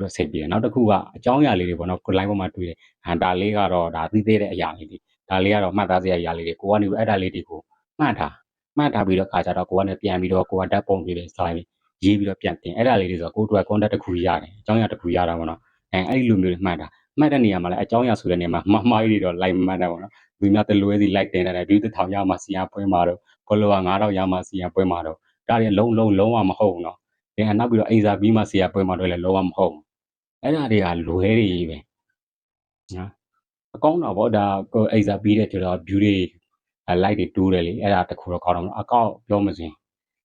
ပြီးတော့စိတ်ပြီးတယ်နောက်တစ်ခုကအကြောင်းအရာလေးတွေပေါ့နော်ကိုလိုင်းပေါ်မှာတွေ့တယ်ဟန်ဒါလေးကတော့ဒါသိသေးတဲ့အရာလေးတွေဒါလေးကတော့မှတ်သားစရာအရာလေးတွေကိုကနေပြီးအဲ့ဒါလေးတွေကိုမှတ်ထားမှတ်ထားပြီးတော့ခါကြတော့ကိုကနေပြန်ပြီးတော့ကိုကဓာတ်ပုံတွေစလိုက်ရေးပြီးတော့ပြန်တင်အဲ့ဒါလေးတွေဆိုတော့ကိုတို့က contact တစ်ခုရတယ်အကြောင်းအရာတစ်ခုရတာပေါ့နော်အဲအဲ့ဒီလိုမျိုးတွေမှတ်တာမှတ်တဲ့နေရာမှာလည်းအကြောင်းအရာဆိုတဲ့နေရာမှာမှားမှားကြီးတွေတော့ like မှတ်တာပေါ့နော်ဒီများတလွဲစီ like တင်တယ် view တစ်ထောင်ရမှစီယာပွဲမှာတော့ follower 9000ရမှစီယာပွဲမှာတော့ဒါတွေလုံးလုံးလုံးဝမဟုတ်ဘူးနော်ဒီအနောက်ပြီးတော့အိမ်စာပြီးမှစီယာပွဲမှာတော့လည်းလုံးဝမဟုတ်ဘူး အဲ့ဒါတွေကလွဲတွေပဲနော်အကောင်းတော့ဗောဒါကိုအိမ်စာပြီးတဲ့ကျတော့ view တွေ like တွေတိုးတယ်လေအဲ့ဒါတခုတော့ကောင်းတော့အကောက်ပြောမစင်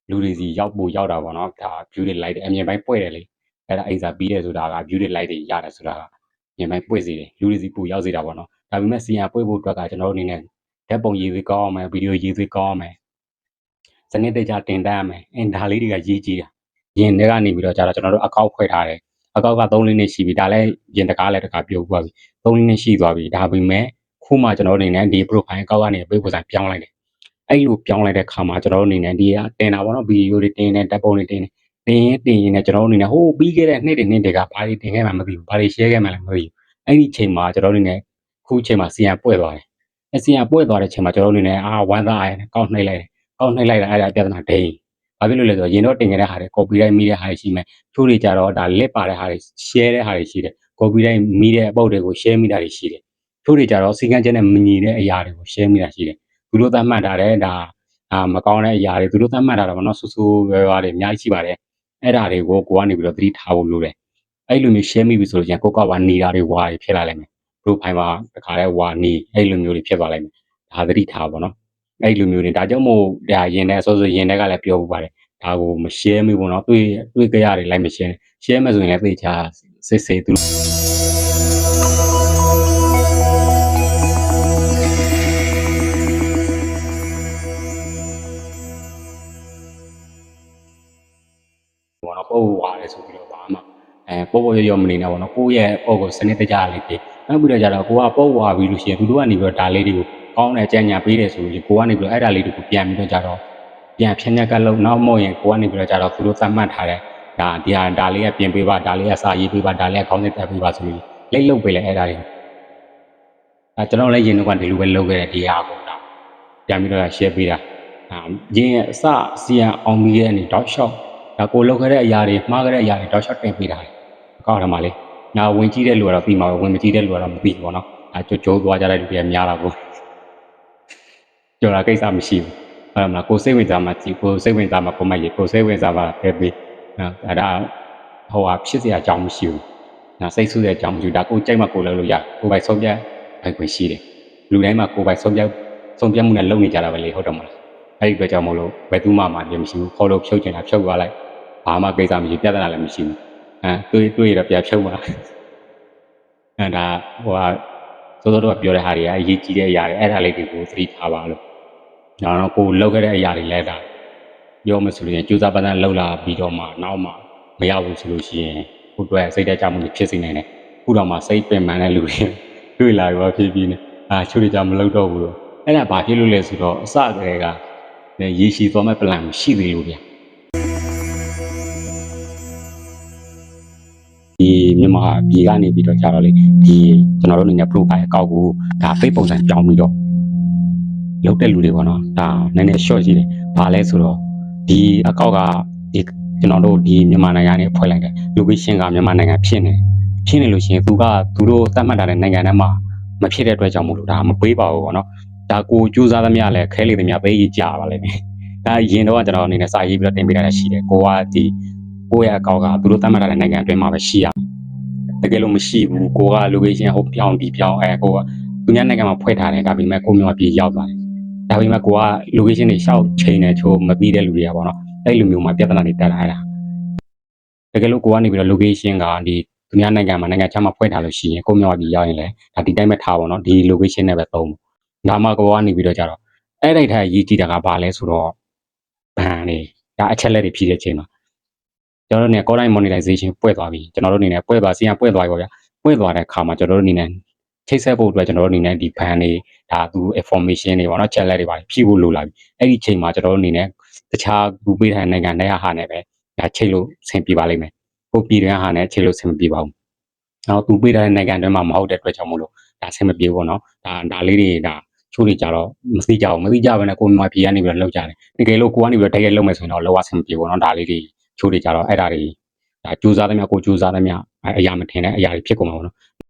လူတွေစီရောက်ပို့ရောက်တာပေါ့နော်ဒါ view တွေ like တွေအမြင်ပိုင်းပွဲ့တယ်လေအဲ့ဒါအိမ်စာပြီးတယ်ဆိုတာက view တွေ like တွေရတယ်ဆိုတာကမြင်ပိုင်းပွဲ့စေတယ်လူတွေစီပို့ရောက်စေတာပေါ့နော်ဒါပေမဲ့စီယာပွဲ့ဖို့အတွက်ကကျွန်တော်တို့အနေနဲ့ဓာတ်ပုံရေးသွေးကောင်းအောင်မယ်ဗီဒီယိုရေးသွေးကောင်းအောင်မယ်စနစ်တကျတင်တတ်ရမယ်အင်ဒါလေးတွေကရေးကြည့်တာရင်ထဲကနေပြီးတော့ကြာတော့ကျွန်တော်တို့အကောက်ဖွဲ့ထားတယ် အကောက်က3လေးနဲ့ရှိပြီဒါလည်းရင်တကားလည်းတကားပြုတ်သွားပြီ3လေးနဲ့ရှိသွားပြီဒါပေမဲ့ခုမှကျွန်တော်တို့အနေနဲ့ဒီ profile အကောက်ကနေပေးဖို့ဆိုင်ပြောင်းလိုက်တယ်အဲ့လိုပြောင်းလိုက်တဲ့ခါမှာကျွန်တော်တို့အနေနဲ့ဒီကတင်တာပေါ့နော်ဗီဒီယိုတွေတင်တယ်ဓာတ်ပုံတွေတင်တယ်တင်ရင်တင်ရင်လည်းကျွန်တော်တို့အနေနဲ့ဟိုးပြီးခဲ့တဲ့နှစ်တွေနှစ်တွေကဘာတွေတင်ခဲ့မှမသိဘူးဘာတွေ share ခဲ့မှလည်းမသိဘူးအဲ့ဒီချိန်မှာကျွန်တော်တို့အနေနဲ့ခုချိန်မှာစီယံပွဲ့သွားတယ်အစီယံပွဲ့သွားတဲ့ချိန်မှာကျွန်တော်တို့အနေနဲ့အာဝမ်းသာရတယ်ကောက်နှိပ်လိုက်တယ်ကောက်နှိပ်လိုက်တာအဲ့ဒါပြဿနာဒိန်း ဘာဖြစ်လို့လဲဆိုတော့ရင်တော့တင်ခဲ့တဲ့ဟာတွေ copyright မိတဲ့ဟာတွေရှိမယ်ချိုးတွေကြတော့ဒါ list ပါတဲ့ဟာတွေ share တဲ့ဟာတွေရှိတယ် copyright မိတဲ့အပုတ်တွေကို share မိတာတွေရှိတယ်ချိုးတွေကြတော့စီကံချက်နဲ့မညီတဲ့အရာတွေကို share မိတာရှိတယ်သူတို့သတ်မှတ်ထားတယ်ဒါအာမကောင်းတဲ့အရာတွေသူတို့သတ်မှတ်ထားတာပေါ့နော်ဆူဆူရွယ်ရွာတွေအများကြီးရှိပါတယ်အဲ့ဒါတွေကိုကိုကနေပြီးတော့သတိထားဖို့လိုတယ်အဲ့လိုမျိုး share မိပြီဆိုလို့ကျရင်ကိုကဝါနေတာတွေဝါတွေဖြစ်လာလိမ့်မယ် profile မှာတခါတည်းဝါနေအဲ့လိုမျိုးတွေဖြစ်သွားလိမ့်မယ်ဒါသတိထားပါတော့ အဲ့လိုမျိုးတွေဒါကြောင့်မို့ဒါရင်ထဲဆိုဆိုရင်ထဲကလည်းပြောဖို့ပါတယ်ဒါကိုမ share မိဘူးเนาะတွေ့တွေ့ကြရတယ်လိုက်မ share share မယ်ဆိုရင်လည်းသိချာစစ်စစ်သူဘောနော်ပို့ဝါတယ်ဆိုပြီးတော့ဘာမှအဲပို့ပို့ရရမနေနဲ့ဘောနော်ကိုယ့်ရဲ့ပို့ကိုစနစ်တကျလေးပြေနောက်ပြီးတော့ကြတော့ကိုကပို့ဝါပြီးလို့ရှိရင်သူတို့ကနေပြီးတော့ဒါလေးတွေကို ကောင်းတဲ့ကြံညာပေးတယ်ဆိုရင်ကိုကနေပြီးတော့အဲ့ဒါလေးတွေကိုပြန်ပြီးတော့ကြတော့ပြန်ဖြန်းညက်ကလုံးနောက်မို့ရင်ကိုကနေပြီးတော့ကြတော့သူတို့သတ်မှတ်ထားတဲ့ဒါဒီဟာဒါလေးကပြင်ပေးပါဒါလေးကစာရေးပေးပါဒါလေးကခေါင်းစဉ်တက်ပေးပါဆိုပြီးလိတ်လုတ်ပေးလဲအဲ့ဒါတွေအဲကျွန်တော်လည်းရင်တော့ဒီလိုပဲလုပ်ခဲ့တဲ့ဒီဟာကိုဒါပြန်ပြီးတော့ share ပေးတာအာရင်ရဲ့အစစီယံအောင်ပြီးရဲ့အနေတော့ short ဒါကိုလောက်ခဲ့တဲ့အရာတွေမှားခဲ့တဲ့အရာတွေတော့ short တင်ပေးတာအကောင့်ထဲမှာလေနောက်ဝင်ကြည့်တဲ့လူကတော့ပြီးမှာပဲဝင်မကြည့်တဲ့လူကတော့မပြီးဘူးပေါ့နော်အဲကြိုးကြိုးသွားကြတဲ့လူတွေများတာပေါ့ ကြော်တာကိစ္စမရှိဘူးအဲ့မှာကိုစိတ်ဝင်စားမှကြည့်ကိုစိတ်ဝင်စားမှပုံမှန်ရေကိုစိတ်ဝင်စားမှဖဲပေးနော်အဲ့ဒါဟိုဟာဖြစ်စရာအကြောင်းမရှိဘူးနော်စိတ်ဆူတဲ့အကြောင်းမရှိဘူးဒါကိုကြိုက်မှကိုလုပ်လို့ရကိုပိုင်ဆုံးဖြတ်ပိုင်ခွင့်ရှိတယ်လူတိုင်းမှာကိုပိုင်ဆုံးဖြတ်ဆုံးဖြတ်မှုနဲ့လုပ်နေကြတာပဲလေဟုတ်တယ်မလားအဲ့ဒီအတွက်ကြောင့်မလို့ဘယ်သူမှမှလည်းမရှိဘူးခေါ်လို့ဖြုတ်ချင်တာဖြုတ်သွားလိုက်ဘာမှကိစ္စမရှိပြဿနာလည်းမရှိဘူးအဲတွေးတွေးရတော့ပြဖြုတ်မှာအဲဒါဟိုဟာ စောစောတော့ပြောတဲ့ဟာတွေကအရေးကြီးတဲ့အရာတွေအဲ့ဒါလေးတွေကိုသတိထားပါလို့ကျွန်တော်ကိုလောက်ခဲ့တဲ့အရာတွေလဲတာပြောမဆိုရင်ကြိုးစားပန်းစားလှုပ်လာပြီးတော့မှနောက်မှမရဘူးဆိုလို့ရှိရင်ကိုယ်တွေ့စိတ်တကြမှုတွေဖြစ်စေနိုင်တယ်ခုတော့မှစိတ်ပင်ပန်းတဲ့လူတွေတွေ့လာရောဖြစ်ပြီးနေအာချို့တွေကြမလုပ်တော့ဘူးလို့အဲ့ဒါဘာဖြစ်လို့လဲဆိုတော့အစကတည်းကရေရှည်သွားမဲ့ plan ရှိသေးလို့ဗျာ မြန်မာပြည်ကနေပြီးတော့ကြာတော့လေဒီကျွန်တော်တို့အနေနဲ့ profile အကောက်ကိုဒါ face ပုံစံပြောင်းပြီးတော့လုပ်တဲ့လူတွေပေါ့နော်ဒါနည်းနည်း short ရှိတယ်ဘာလဲဆိုတော့ဒီအကောက်ကဒီကျွန်တော်တို့ဒီမြန်မာနိုင်ငံနဲ့ဖွဲ့လိုက်တယ် location ကမြန်မာနိုင်ငံဖြစ်နေဖြစ်နေလို့ရှိရင်သူကသူတို့သတ်မှတ်ထားတဲ့နိုင်ငံထဲမှာမဖြစ်တဲ့အတွက်ကြောင့်မို့လို့ဒါမပေးပါဘူးပေါ့နော်ဒါကိုစူးစမ်းသမျှလည်းခဲလေသမျှပေးကြီးကြာပါလိမ့်မယ်ဒါရင်တော့ကျွန်တော်အနေနဲ့စာရေးပြီးတော့တင်ပေးတာလည်းရှိတယ်ကိုကဒီကိုယ့်ရဲ့အကောက်ကသူတို့သတ်မှတ်ထားတဲ့နိုင်ငံအတွင်းမှာပဲရှိရ တကယ်လို့မရှိဘူးကိုက location ဟိုပြောင်းဒီပြောင်းအဲကိုကသူများနိုင်ငံမှာဖွဲ့ထားတယ်ဒါပေမဲ့ကိုမျိုးပြည်ရောက်သွားတယ်ဒါပေမဲ့ကိုက location တွေရှောက်ချိန်နေချိုးမပြီးတဲ့လူတွေကပေါ့နော်အဲ့လိုမျိုးမှာပြဿနာတွေတက်လာတာတကယ်လို့ကိုကနေပြီးတော့ location ကဒီသူများနိုင်ငံမှာနိုင်ငံခြားမှာဖွဲ့ထားလို့ရှိရင်ကိုမျိုးပြည်ရောက်ရင်လည်းဒါဒီတိုင်းပဲထားပါတော့ဒီ location နဲ့ပဲသုံးဒါမှကိုကနေပြီးတော့ကြတော့အဲ့ဒီထိုင်ရေးကြည့်တာကဘာလဲဆိုတော့ဘန်နေဒါအချက်လက်တွေဖြည့်တဲ့ချိန်မှာ ကျွန်တော်တို့အနေနဲ့ online monetization ပွဲသွားပြီကျွန်တော်တို့အနေနဲ့ပွဲသွားစီးရပွဲသွားပြီပေါ့ဗျာပွဲသွားတဲ့အခါမှာကျွန်တော်တို့အနေနဲ့ချိတ်ဆက်ဖို့အတွက်ကျွန်တော်တို့အနေနဲ့ဒီ ban တွေဒါသူ information တွေပေါ့နော် channel တွေပါဖြည့်ဖို့လိုလာပြီအဲ့ဒီချိန်မှာကျွန်တော်တို့အနေနဲ့တခြားဘူပေးတဲ့နိုင်ငံတွေဟာနဲ့ပဲဒါချိတ်လို့ဆင်ပြေပါလိမ့်မယ်ကိုပြည်တွင်းဟာနဲ့ချိတ်လို့ဆင်မပြေပါဘူးနောက်သူပေးတဲ့နိုင်ငံတွေမှာမဟုတ်တဲ့အတွက်ကြောင့်မို့လို့ဒါဆင်မပြေဘူးပေါ့နော်ဒါဒါလေးတွေဒါချိုးနေကြတော့မသိကြဘူးမသိကြဘဲနဲ့ကိုမြန်မာပြည်ကနေပြီးတော့လောက်ကြတယ်တကယ်လို့ကိုကနေပြီးတော့တိုက်ရိုက်လုပ်မယ်ဆိုရင်တော့လောကဆင်မပြေဘူးပေါ့နော်ဒါလေးတွေ ချို့တွေကြတော့အဲ့ဒါတွေဒါကြိုးစားသမျှကိုကြိုးစားသမျှအရာမထင်တဲ့အရာတွေဖြစ်ကုန်မှာပေါ့နော်